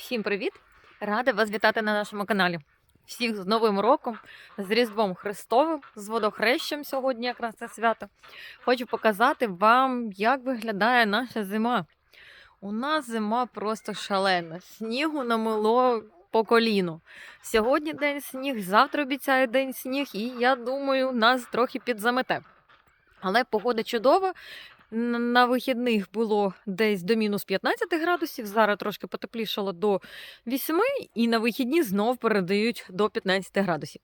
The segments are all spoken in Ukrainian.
Всім привіт! Рада вас вітати на нашому каналі. Всіх з Новим роком, з Різдвом Христовим, з водохрещем сьогодні якраз це свято. Хочу показати вам, як виглядає наша зима. У нас зима просто шалена. Снігу намило по коліну. Сьогодні день сніг, завтра обіцяє день сніг, і я думаю, нас трохи підзамете. Але погода чудова. На вихідних було десь до мінус 15 градусів, зараз трошки потеплішало до 8, і на вихідні знов передають до 15 градусів.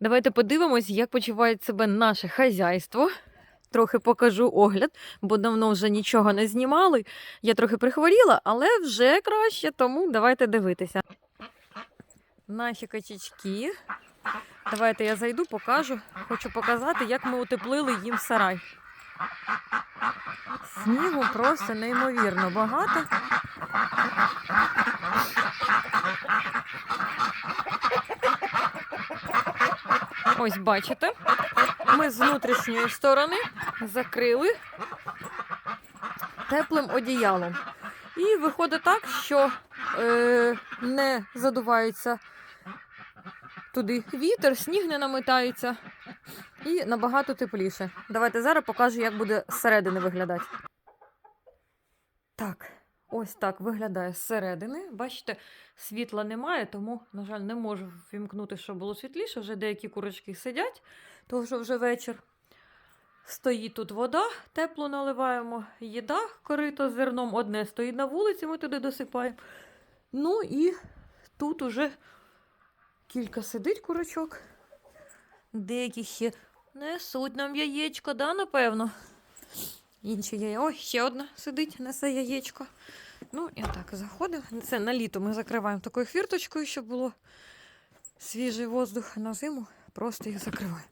Давайте подивимось, як почуває себе наше хазяйство. Трохи покажу огляд, бо давно вже нічого не знімали. Я трохи прихворіла, але вже краще, тому давайте дивитися. Наші качечки. Давайте я зайду, покажу. Хочу показати, як ми утеплили їм сарай. Снігу просто неймовірно багато. Ось бачите, ми з внутрішньої сторони закрили теплим одіялом. І виходить так, що е, не задувається туди вітер, сніг не наметається і набагато тепліше. Давайте зараз покажу, як буде зсередини виглядати. Так, ось так виглядає зсередини. Бачите, світла немає, тому, на жаль, не можу вімкнути, щоб було світліше. Вже деякі курочки сидять, тому що вже вечір. Стоїть тут вода, тепло наливаємо, їда, корито з зерном одне стоїть на вулиці, ми туди досипаємо. Ну і тут уже кілька сидить курочок. Деякі ще несуть нам яєчко, да, напевно. Інші яє. Ой, ще одна сидить, несе яєчко. Ну, і так, заходимо. Це на літо ми закриваємо такою фірточкою, щоб було свіжий воздух на зиму. Просто їх закриваємо.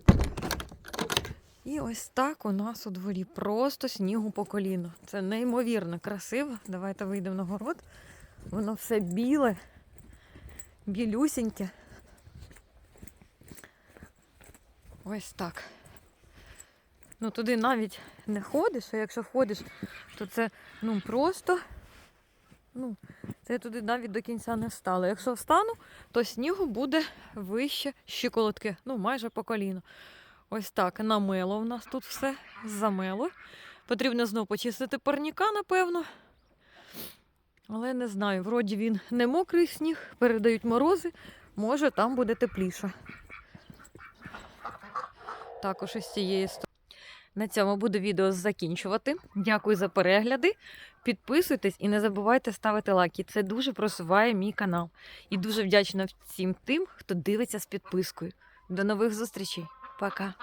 І ось так у нас у дворі просто снігу по коліно. Це неймовірно красиво. Давайте вийдемо на город. Воно все біле, білюсіньке. Ось так. Ну туди навіть не ходиш, а якщо ходиш, то це ну просто. Ну, це я туди навіть до кінця не встала. Якщо встану, то снігу буде вище щиколотки, ну майже по коліно. Ось так, намело в нас тут все замело. Потрібно знову почистити парніка, напевно. Але не знаю, вроді він не мокрий сніг, передають морози, може там буде тепліше. Також із цієї сторони. На цьому буду відео закінчувати. Дякую за перегляди. Підписуйтесь і не забувайте ставити лайки. Це дуже просуває мій канал. І дуже вдячна всім тим, хто дивиться з підпискою. До нових зустрічей. Пока!